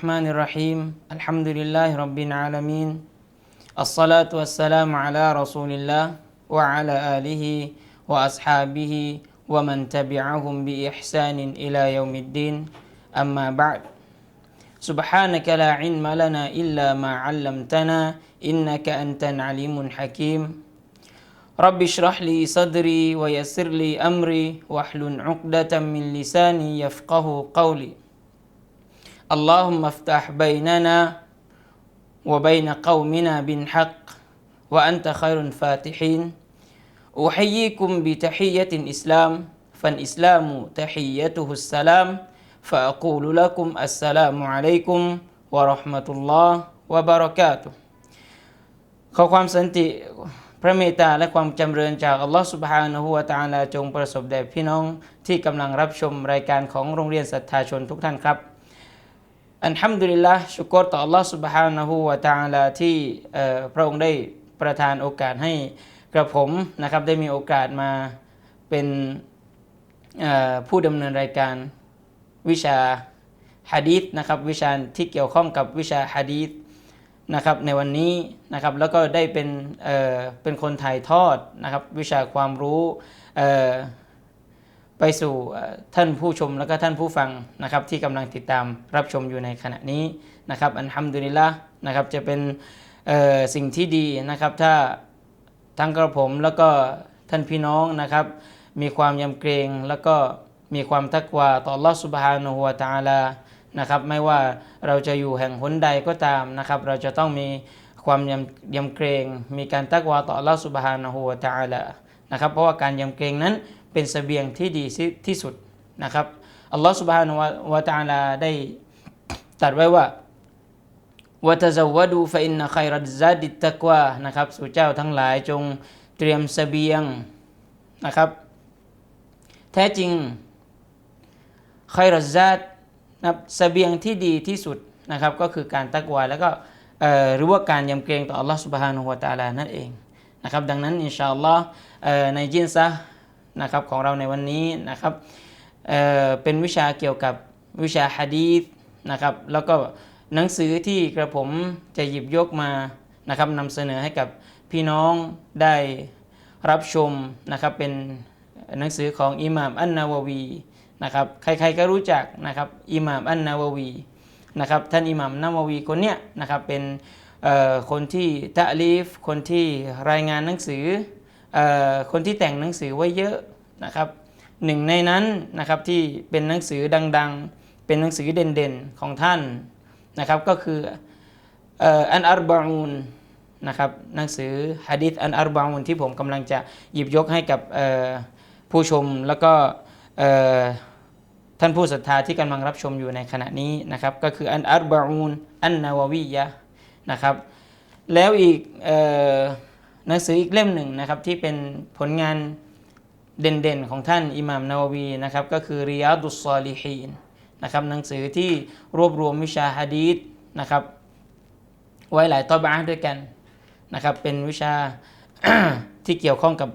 الرحمن الرحيم. الحمد لله رب العالمين. الصلاة والسلام على رسول الله وعلى آله وأصحابه ومن تبعهم بإحسان إلى يوم الدين. أما بعد. سبحانك لا علم لنا إلا ما علمتنا إنك أنت العليم الحكيم. رب اشرح لي صدري ويسر لي أمري واحلل عقدة من لساني يفقه قولي. اللهم افتح بيننا وبين قومنا بالحق وأنت خير الفاتحين أحييكم بتحية الإسلام فالإسلام تحيته السلام فأقول لكم السلام عليكم ورحمة الله وبركاته ขอความสันติพระเมตตาและความจำเริญจากอัลลอฮฺสุบฮานะฮูวะตะอาลาจงประสบแด่พี่น้องที่กำลังรับชมรายการของโรงเรียนศรัทธาชนทุกท่านครับ อันฮัมดุลิลละชุกรต่ออัลลอฮฺสุบฮานะฮูวะตะอาลาที่พระองค์ได้ประทานโอกาสให้กระผมนะครับได้มีโอกาสมาเป็นผู้ดำเนินรายการวิชาฮะดีษนะครับวิชาที่เกี่ยวข้องกับวิชาฮะดีษนะครับในวันนี้นะครับแล้วก็ได้เป็นเเป็นคนถ่ายทอดนะครับวิชาความรู้ ไปสู่ท่านผู้ชมแล้วก็ท่านผู้ฟังนะครับที่กำลังติดตามรับชมอยู่ในขณะนี้นะครับอันฮัมดุลิลละนะครับจะเป็นสิ่งที่ดีนะครับถ้าทั้งกระผมแล้วก็ท่านพี่น้องนะครับ มีความยำเกรงแล้วก็มีความตักวาต่อ Allah Subhanahu wa Taala นะครับไม่ว่าเราจะอยู่แห่งหนใดก็ตามนะครับ เราจะต้องมีความยำยำเกรง มีการตักวาต่อ Allah Subhanahu wa Taala นะครับเพราะว่าการยำเกรงนั้น เป็นเสบียงที่ดีที่สุดนะครับอัลลอฮฺ Subhanahu wa Taala ได้ตรัสไว้ว่าวะตะซาวะดูฟะอินนะคัยรัดซาดิตตักวานะครับสู่เจ้าทั้งหลายจงเตรียมเสบียงนะครับ แท้จริงคัยรัดซาดนะครับเสบียงที่ดีที่สุดนะครับก็คือการตักวาแล้วก็หรือว่าการยำเกรงต่อ Allah Subhanahu wa Taala นั่นเองนะครับดังนั้นอินชาอัลลอฮ์ในจินซะ นะครับของเราในวันนี้นะครับเเป็นวิชาเกี่ยวกับวิชาฮะดีษนะครับแล้วก็หนังสือที่กระผมจะหยิบยกมานะครับนำเสนอให้กับพี่น้องได้รับชมนะครับเป็นหนังสือของอิหม่ามอันนาววีนะครับใครๆก็รู้จักนะครับอิหม่ามอันนาววีนะครับท่านอิหม่ามนาววีคนเนี้ยนะครับเป็นคนที่ตะลีฟคนที่รายงานหนังสือ คนที่แต่งหนังสือไว้เยอะนะครับหนึ่งในนั้นนะครับที่เป็นหนังสือดังๆ เป็นหนังสือเด่นๆของท่านนะครับก็คืออันอัรบาอูนนะครับหนังสือฮะดิษอันอัรบาอูนที่ผมกำลังจะหยิบยกให้กับผู้ชมแล้วก็ท่านผู้ศรัทธาที่กำลังรับชมอยู่ในขณะนี้นะครับก็คืออันอัรบาอูนอันนาววียะนะครับแล้วอีกอ หนังสืออีกเล่มหนึ่งนะครับที่เป็นผลงานเด่นๆของท่านอิหม่ามนาววีนะครับก็คือริยาดุสซอลิฮีนนะครับหนังสือที่รวบรวมวิชาฮะดีษนะครับไว้หลายตอบะด้วยกันนะครับเป็นวิชาที่เกี่ยวข้องกับ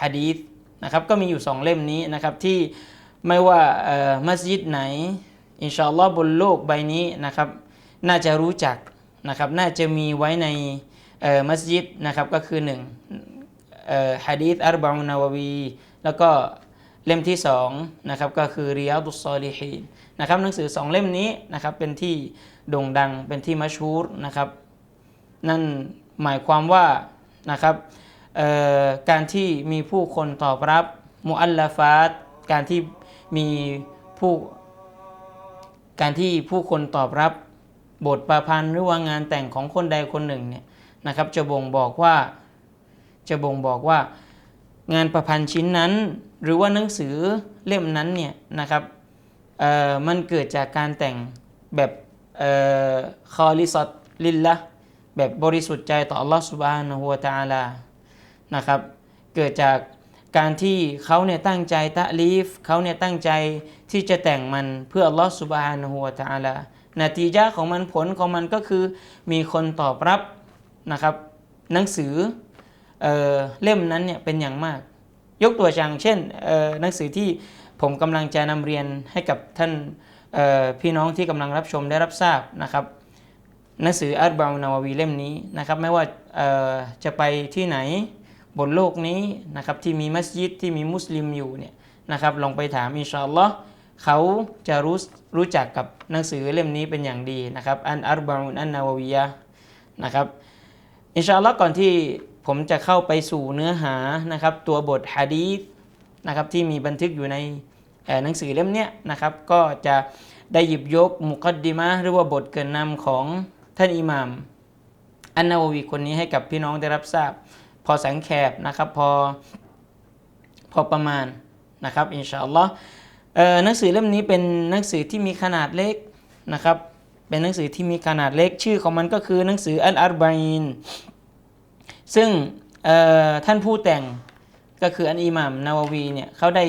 ฮะดีษนะครับก็มีอยู่สองเล่มนี้นะครับที่ไม่ว่ามัสยิดไหน อินชาอัลลอฮ์บนโลกใบนี้นะครับน่าจะรู้จักนะครับน่าจะมีไว้ใน มัสยิดนะครับก็คือหนึ่งฮะดีษอัรบะอุนนาววีแล้วก็เล่มที่สองนะครับก็คือริยาดุสซอลิฮีนนะครับหนังสือสองเล่มนี้นะครับเป็นที่โด่งดังเป็นที่มัชฮูรนะครับนั่นหมายความว่านะครับการที่มีผู้คนตอบรับมุอัลลาฟาตการที่มีผู้การที่ผู้คนตอบรับบทประพันธ์หรือว่างานแต่งของคนใดคนหนึ่งเนี่ย นะครับจะบ่งบอกว่าจะบ่งบอกว่างานประพันธ์ชิ้นนั้น หรือว่าหนังสือเล่มนั้นเนี่ยนะครับมันเกิดจากการแต่งแบบคอลิซอตลิลละแบบบริสุทธิ์ใจต่อ Allah Subhanahu wa Taala นะครับเกิดจากการที่เขาเนี่ยตั้งใจตะลีฟเขาเนี่ยตั้งใจที่จะแต่งมันเพื่ออัลลอฮฺสุบฮานะฮูวะตะอาลานาทียะของมันผลของมันก็คือมีคนตอบรับ นะครับหนังสือเอเล่มนั้นเนี่ยเป็นอย่างมาก ยกตัวอย่างเช่นหนังสือที่ผมกำลังจะนำเรียนให้กับท่านพี่น้องที่กำลังรับชมได้รับทราบนะครับหนังสืออัลบาอุนาววีเล่มนี้นะครับไม่ว่าจะไปที่ไหนบนโลกนี้นะครับที่มีมัสยิดที่มีมุสลิมอยู่เนี่ยนะครับลองไปถามอินชาอัลลอฮ์เขาจะรู้รู้จักกับหนังสือเล่มนี้เป็นอย่างดีนะครับอันอัลบาอุนอันนาววียะนะครับ อินชาอัลลอฮ์ก่อนที่ผมจะเข้าไปสู่เนื้อหานะครับ ตัวบทฮะดีษนะครับที่มีบันทึกอยู่ในหนังสือเล่มนี้นะครับ ก็จะได้หยิบยกมุกดดิมะหรือว่าบทเกินนำของท่านอิหม่าม อันนาววีคนนี้ให้กับพี่น้องได้รับทราบ พอสังแคบนะครับพอพอประมาณนะครับอินชาอัลลอฮ์หนังสือเล่มนี้เป็นหนังสือที่มีขนาดเล็กนะครับ เป็นหนังสือที่มีขนาดเล็กชื่อของมันก็คือหนังสืออัลอาร์บาอินซึ่งท่านผู้แต่งก็คืออันอิหมามนาววีเนี่ยเขาได้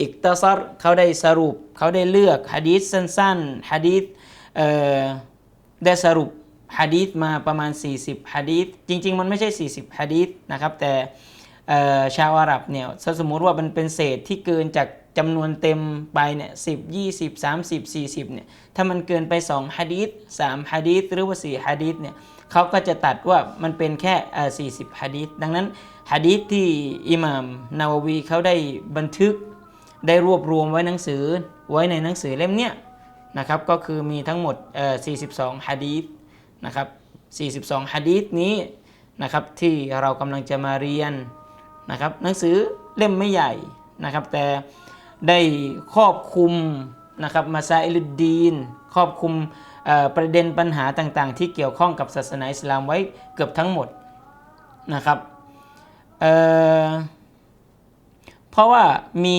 อิกตาซัรเขาได้สรุปเขาได้เลือกฮะดีษสั้นๆฮะดีษได้สรุปฮะดีษมาประมาณ 40ฮะดีษจริง ๆ มันไม่ใช่ 40ฮะดีษนะครับแต่ชาวอาหรับเนี่ยสมมติว่ามันเป็นเศษที่เกินจาก จำนวนเต็มไปเนี่ยสิบยี่สิบสามสิบสี่สิบเนี่ยถ้ามันเกินไป2ฮะดีษสามฮะดีษหรือว่า4ฮะดีษเนี่ยเขาก็จะตัดว่ามันเป็นแค่เอ่อ40ฮะดีษดังนั้นฮะดีษที่อิหม่ามนาววีเขาได้บันทึก ได้รวบรวมไว้หนังสือไว้ในหนังสือเล่มเนี้ยนะครับก็คือมีทั้งหมดเอ่อ42ฮะดีษนะครับ42ฮะดีษนี้นะครับที่เรากำลังจะมาเรียนนะครับหนังสือเล่มไม่ใหญ่นะครับแต่ ได้ครอบคลุมนะครับมาซาอิลุดดีน ครอบคลุมประเด็นปัญหาต่างๆ ที่เกี่ยวข้องกับศาสนาอิสลามไว้เกือบทั้งหมดนะครับเเพราะว่ามี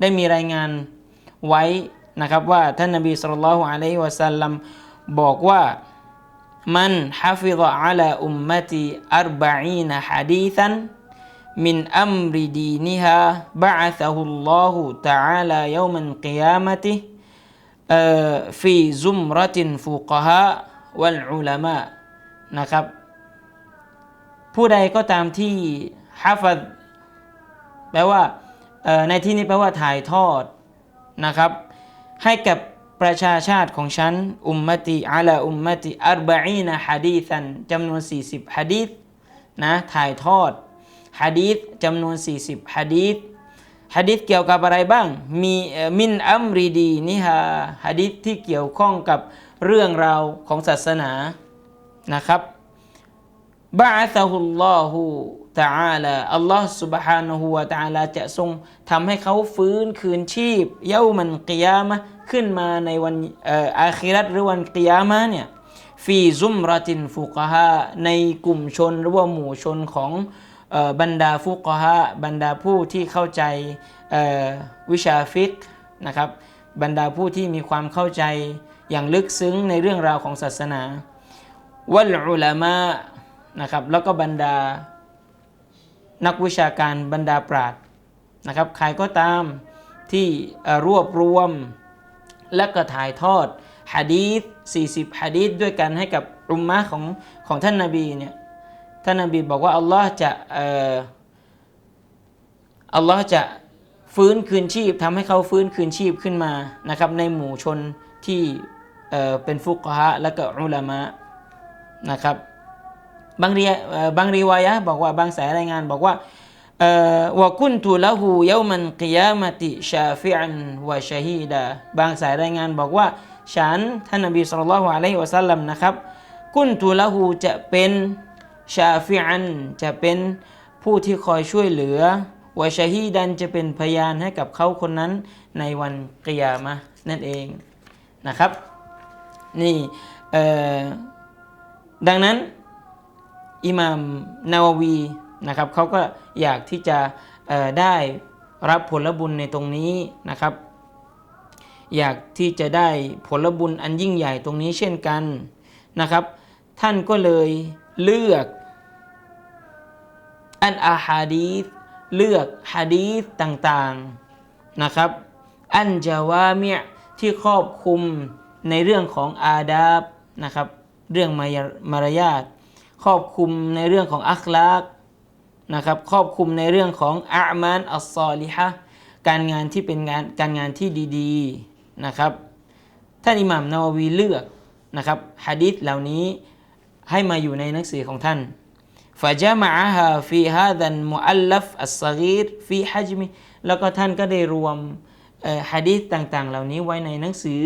ได้มีรายงานไว้นะครับว่าท่านนบีสุลต่านละฮ์อะลัยฮิวะสัลลัมบอกว่ามันฮะฟิฎะอะลาอุมมะตีอัรบะอีนฮะดีซัน มินอัมริดีนิฮาบะอะซฮุลลอฮุตะอาลายอมันกิยามะติเอ่อฟีซุมรตินฟุกฮะวัลอุลามะนะครับ ผู้ใดก็ตามที่ฮะฟัดแปลว่าในที่นี้แปลว่าถ่ายทอดนะครับ ให้กับประชาชาติของฉัน อุมมติอาลาอุมมติอัรบะอีนะฮะดีซันจำนวน 40ฮะดีษนะถ่ายทอด ฮะดีษจำนวน 40ฮะดีษฮะดีษเกี่ยวกับอะไรบ้าง มีเอ่อมินอัมรีดีนิฮาฮะดีษที่เกี่ยวข้องกับเรื่องราวของศาสนานะครับ บะอะซะฮุลลอฮุตะอาลาอัลลอฮ์ سبحانه และ تعالى จะทรงทำให้เขาฟื้นคืนชีพเย้ามันกิยามะห์ขึ้นมาในวันเอ่ออาคิรัตหรือวันกิยามะห์เนี่ยฟีซุมรตินฟุกฮะในกลุ่มชนหรือว่าหมู่ชนของเอ่อ บรรดาฟุกฮะบรรดาผู้ที่เข้าใจวิชาฟิกนะครับบรรดาผู้ที่มีความเข้าใจอย่างลึกซึ้งในเรื่องราวของศาสนา วัลอุลามะนะครับแล้วก็บรรดานักวิชาการบรรดาปราชญ์นะครับใครก็ตามที่รวบรวมและก็ถ่ายทอดฮะดีษ40ฮะดีษด้วยกันให้กับอุมมะของของท่านนาบีเนี่ย ท่านนบีบอกว่าอัลลอฮ์จะอัลลอฮ์จะฟื้นคืนชีพทำให้เขาฟื้นคืนชีพขึ้นมานะครับ ในหมู่ชนที่เป็นฟุกฮะและก็อุลามะนะครับบางเรียบางรีวายะห์บอกว่าบางสายรายงานบอกว่าอ่อวะกุนตุละหูเยามันกิยามติชาฟิอันวะชะฮีดาบางสายรายงานบอกว่า ฉันท่านนบีสุลต่านละฮ์อะลัยฮิวะสัลลัมนะครับ กุนตุละหูจะเป็น ชาฟิอันจะเป็นผู้ที่คอยช่วยเหลือวะชะฮีดันจะเป็นพยานให้กับเขาคนนั้นในวันกิยามะนั่นเองนะครับ นี่ดังนั้นอิหม่ามนาววีนะครับเขาก็อยากที่จะได้รับผลบุญในตรงนี้นะครับ อยากที่จะได้ผลบุญอันยิ่งใหญ่ตรงนี้เช่นกันนะครับ ท่านก็เลย เลือก อันอาฮาดีษเลือกฮะดีษต่างๆนะครับ อันจาวามียที่ครอบคลุมในเรื่องของอาดาบนะครับ เรื่องมายมารยาทครอบคลุมในเรื่องของอัคลากนะครับ ครอบคลุมในเรื่องของอามานอัลซอลิฮะการงานที่เป็นงานการงานที่ดีๆนะครับท่านอิหม่ามนาววีเลือกนะครับฮะดิษเหล่านี้ ให้มาอยู่ในหนังสือของท่าน فجمعها في هذا المؤلف الصغير في حجم แล้วก็ท่านก็ได้รวมเอ่อฮะดีษต่างๆ เหล่านี้ไว้ในหนังสือ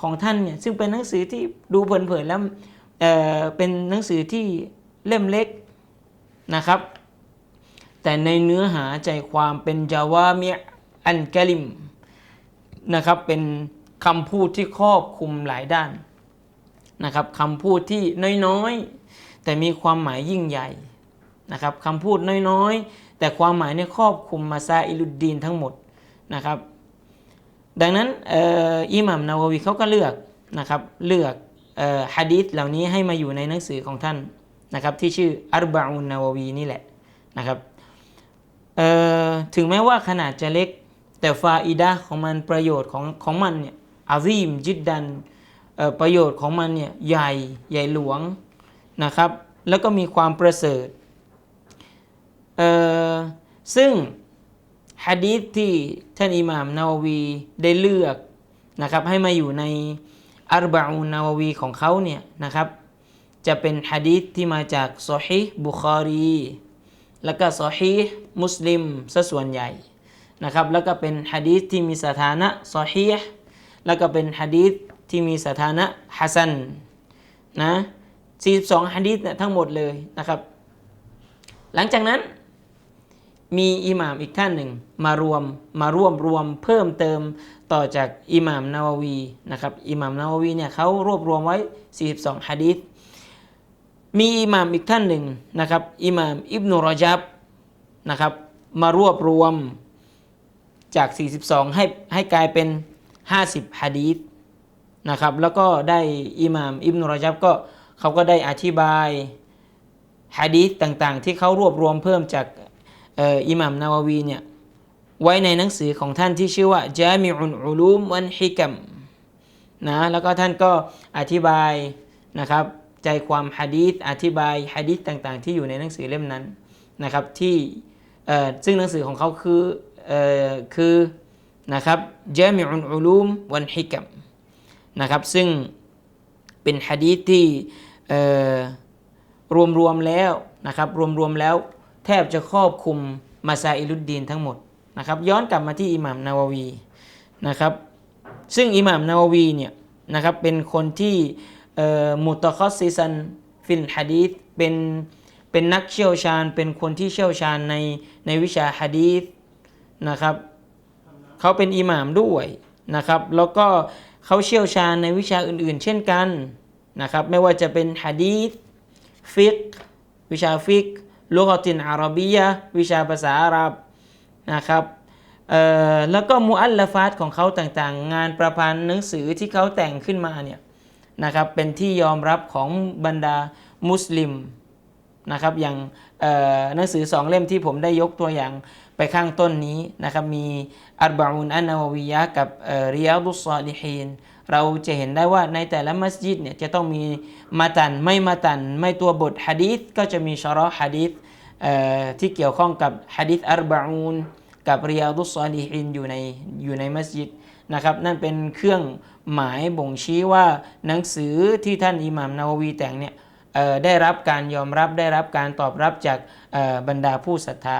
ของท่านเนี่ยซึ่งเป็นหนังสือที่ดูเผินๆแล้วเอ่อเป็นหนังสือที่เล่มเล็กนะครับ แต่ในเนื้อหาใจความเป็นจาวามิอันกะลิมนะครับเป็นคำพูดที่ครอบคลุมหลายด้าน นะครับคำพูดที่น้อยๆ แต่มีความหมายยิ่งใหญ่นะครับคำพูดน้อยๆ แต่ความหมายเนี่ยครอบคลุมมาซาอิลุดดีนทั้งหมดนะครับดังนั้นอ,อิหมัมนาววีเขาก็เลือกนะครับเลือกฮะดีษเหล่านี้ให้มาอยู่ในหนังสือของท่านนะครับที่ชื่ออัรบะอุนนาววีนี่แหละนะครับถึงแม้ว่าขนาดจะเล็ก แต่ฟาอิดะของมันประโยชน์ของของมันเนี่ยอาซีมจิดดัน ประโยชน์ของมันเนี่ยใหญ่ใหญ่หลวงนะครับ แล้วก็มีความประเสริฐเอ่อซึ่งฮะดีษที่ท่านอิหม่ามนาววีได้เลือกนะครับให้มาอยู่ในอัรบะอูนาววีของเขาเนี่ยนะครับจะเป็นฮะดีษที่มาจากซอฮีบุคารีแล้วก็ซอฮีมุสลิมซะส่วนใหญ่นะครับแล้วก็เป็นฮะดีษที่มีสถานะซอฮีแล้วก็เป็นฮะดีษ ที่มีสถานะฮัสันนะ42ฮะดีษเนี่ยทั้งหมดเลยนะครับ หลังจากนั้นมีอิหม่ามอีกท่านหนึ่งมารวมมาร่วมรวมเพิ่มเติมต่อจากอิหม่ามนาววีนะครับอิหม่ามนาววีเนี่ยเขารวบรวมไว้ 42ฮะดีษมีอิหม่ามอีกท่านหนึ่งนะครับอิหม่ามอิบนุรจับนะครับมารวบรวมจาก 42 ให้ให้กลายเป็น 50ฮะดีษ นะครับ แล้วก็ได้อิหม่ามอิบนุรจับก็เขาก็ได้อธิบายฮะดีษต่างๆ ที่เขารวบรวมเพิ่มจากอิหม่ามนาววีเนี่ยไว้ในหนังสือของท่านที่ชื่อว่าจามิอุนอุลูมวันฮิกัมนะแล้วก็ท่านก็อธิบายนะครับใจความฮะดีษอธิบายฮะดีษต่างๆ ที่อยู่ในหนังสือเล่มนั้นนะครับที่ซึ่งหนังสือของเขาคืออคือนะครับจามิอุนอุลูมวันฮิกัม นะครับ ซึ่งเป็นฮะดีษที่รวมๆแล้วนะครับรวมๆแล้วแทบจะครอบคลุมมาซาอิลุดดีนทั้งหมดนะครับย้อนกลับมาที่อิหม่ามนาววีนะครับซึ่งอิหม่ามนาววีเนี่ยนะครับเป็นคนที่มุตะคอสซิซันฟิลฮะดีษเป็นเป็นนักเชี่ยวชาญ เป็นคนที่เชี่ยวชาญในในวิชาฮะดีษนะครับเขาเป็นอิหม่ามด้วยนะครับ แล้วก็ เขาเชี่ยวชาญในวิชาอื่นๆ เช่นกันนะครับไม่ว่าจะเป็นฮะดีษฟิกวิชาฟิกลุกตินอาระบียวิชาภาษาอาหรับนะครับแล้วก็มุอัลลฟาตของเขาต่างๆ งานประพันธ์หนังสือที่เขาแต่งขึ้นมาเนี่ยนะครับเป็นที่ยอมรับของบรรดามุสลิมนะครับอย่างหนังสือสองเล่มที่ผมได้ยกตัวอย่าง ไปข้างต้นนี้นะครับมีอัรบะอุนอันนาววียะกับเริยาดุสซอลิฮีนเราจะเห็นได้ว่าในแต่ละมัสยิดเนี่ยจะต้องมีมาตันไม่มาตัน ไม่ตัวบทฮะดีษก็จะมีชรอฮะดีษที่เกี่ยวข้องกับฮะดีษอัรบะอูนกับเริยาดุสซอลิฮินอยู่ในอยู่ในมัสยิดนะครับนั่นเป็นเครื่องหมายบ่งชี้ว่าหนังสือที่ท่านอิหม่ามนาววีแต่งเนี่ยได้รับการยอมรับได้รับการตอบรับจากบรรดาผู้ศรัทธา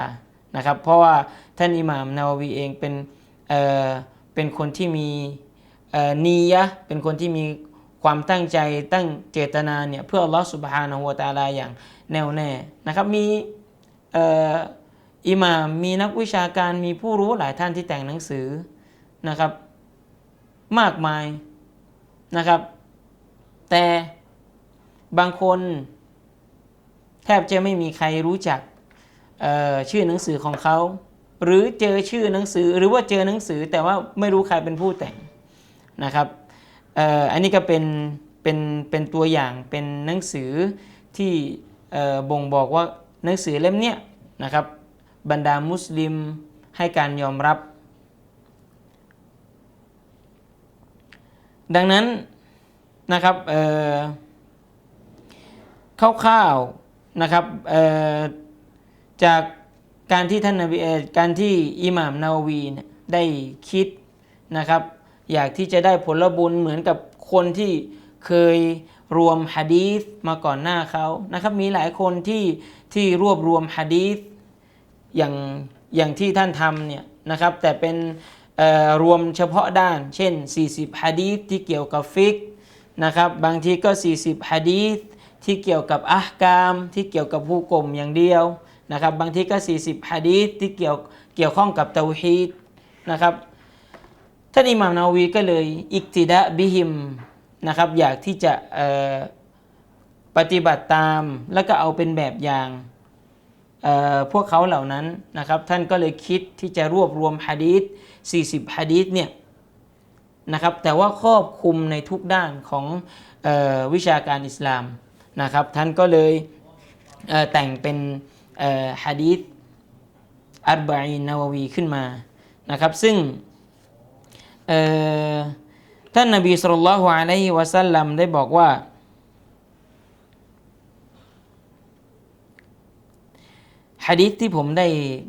นะครับเพราะว่าท่านอิหม่ามนาววีเองเป็นเอ่อเป็นคนที่มีเนียะเป็นคนที่มีความตั้งใจตั้งเจตนาเนี่ยเพื่ออัลลอฮฺสุบฮานะฮูวะตาลาอย่างแน่วแน่นะครับมีอิหม่ามมีนักวิชาการมีผู้รู้หลายท่านที่แต่งหนังสือนะครับมากมายนะครับ แต่บางคนแทบจะไม่มีใครรู้จัก ชื่อหนังสือของเขา หรือเจอชื่อหนังสือหรือว่าเจอหนังสือแต่ว่าไม่รู้ใครเป็นผู้แต่งนะครับอ,อ,อันนี้ก็เป็นเป็นเป็นตัวอย่างเป็นหนังสือที่บ่งบอกว่าหนังสือเล่มนี้นะครับบรรดามุสลิมให้การยอมรับ ดังนั้นนะครับเอ่อคร่าวๆนะครับ จากการที่ท่านนบีเอ่อการที่อิหม่ามนาวีเนี่ยได้คิดนะครับ อยากที่จะได้ผลบุญเหมือนกับคนที่เคยรวมฮะดีษมาก่อนหน้าเขานะครับ มีหลายคนที่ที่รวบรวมฮะดีษอย่างอย่างที่ท่านทำเนี่ยนะครับ แต่เป็นรวมเฉพาะด้าน เช่น 40ฮะดีษที่เกี่ยวกับฟิกนะครับบางทีก็ 40ฮะดีษที่เกี่ยวกับอักาม ที่เกี่ยวกับผู้กลมอย่างเดียว นะครับบางทีก็ 40ฮะดีษที่เกี่ยวเกี่ยวข้องกับเตาฮีดนะครับท่านอิหม่ามนาวีก็เลยอิกติดะบิฮิมนะครับอยากที่จะปฏิบัติตามแล้วก็เอาเป็นแบบอย่างพวกเขาเหล่านั้นนะครับท่านก็เลยคิดที่จะรวบรวมฮะดีษ40ฮะดีษเนี่ยนะครับแต่ว่าครอบคลุมในทุกด้านของออวิชาการอิสลามนะครับท่านก็เลยเแต่งเป็น ฮะดีษอัรบะอีนาววีขึ้นมานะครับ ซึ่งท่านนบีสุลต่านละฮ์อะลัยฮิวะสัลลัมได้บอกว่าฮะดีษที่ผมได้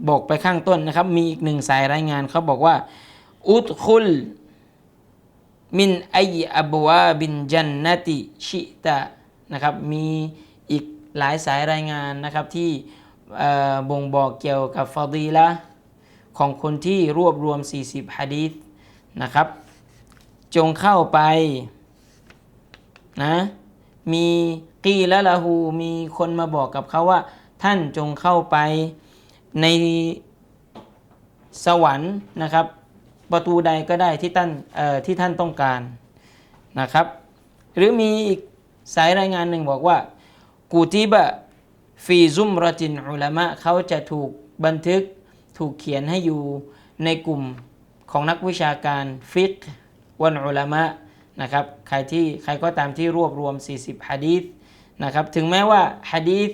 บอกไปข้างต้นนะครับ มีอีกหนึ่งสายรายงานเขาบอกว่า อุดคุล มินไออับวาบินจันนติชิตะนะครับ มีอีกหลายสายรายงานนะครับที่ บ่งบอกเกี่ยวกับฟาดีละของคนที่รวบรวม 40ฮะดีษนะครับ จงเข้าไปนะมีกีละละหูมีคนมาบอกกับเขาว่า ท่านจงเข้าไปในสวรรค์นะครับ ประตูใดก็ได้ที่ท่านเอ่อที่ท่านต้องการนะครับ หรือมีอีกสายรายงานหนึ่งบอกว่ากูติบะ ฟีซุมรจินอุลามะเขาจะถูกบันทึกถูกเขียนให้อยู่ในกลุ่มของนักวิชาการฟิกวันอุลามะนะครับใครที่ใครก็ตามที่รวบรวม 40ฮะดีษนะครับถึงแม้ว่าฮะดีษ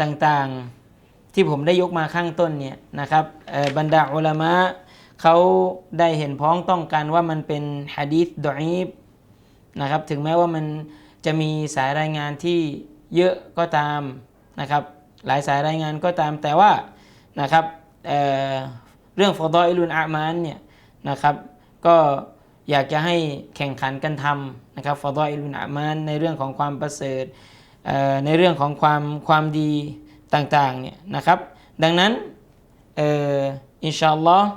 ต่างๆที่ผมได้ยกมาข้างต้นเนี่ยนะครับบรรดาอุลามะเขาได้เห็นพ้องต้องกันว่ามันเป็นฮะดีษดอีฟนะครับถึงแม้ว่ามันจะมีสายรายงานที่ เยอะก็ตามนะครับหลายสายรายงานก็ตามแต่ว่านะครับเเรื่องฟอดออิลุนอามานเนี่ยนะครับก็อยากจะให้แข่งขันกันทำนะครับฟอดออิลุนอามานในเรื่องของความประเสริฐในเรื่องของความความดีต่างๆเนี่ยนะครับดังนั้นอ,อินชาอัลลอฮ์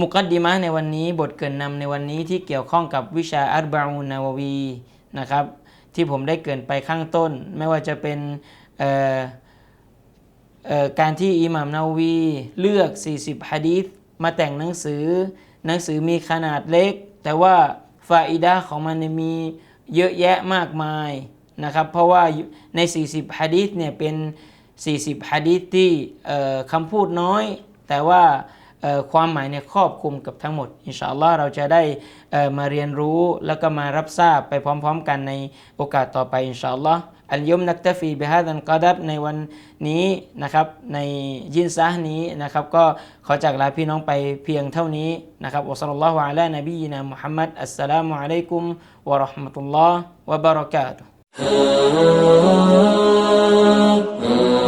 มุกัดดิมะในวันนี้บทเกินนำในวันนี้ที่เกี่ยวข้องกับวิชาอัรบะอูนนาววีนะครับ ที่ผมได้เกินไปข้างต้น ไม่ว่าจะเป็นการที่อิหม่ามนาวีเลือก 40ฮะดีษมาแต่งหนังสือ หนังสือมีขนาดเล็ก แต่ว่าฟาอิดะของมันมีเยอะแยะมากมายนะครับ เพราะว่าใน 40ฮะดีษเนี่ยเป็น 40ฮะดีษที่คำพูดน้อย แต่ว่า ความหมายเนี่ยครอบคลุมกับทั้งหมด อินชาอัลลอฮ์เราจะได้มาเรียนรู้แล้วก็มารับทราบไปพร้อมๆ กันในโอกาสต่อไปอินชาอัลลอฮ์อัลยมนักตฟีบิฮาดันกอดับในวันนี้นะครับในยินซะห์นี้นะครับก็ขอจากลาพี่น้องไปเพียงเท่านี้นะครับอัสลลัลลอฮุอะลานบีนะมุฮัมมัดอัสสลามุอะลัยกุมวะราะห์มะตุลลอฮ์วะบะเราะกาตุฮ์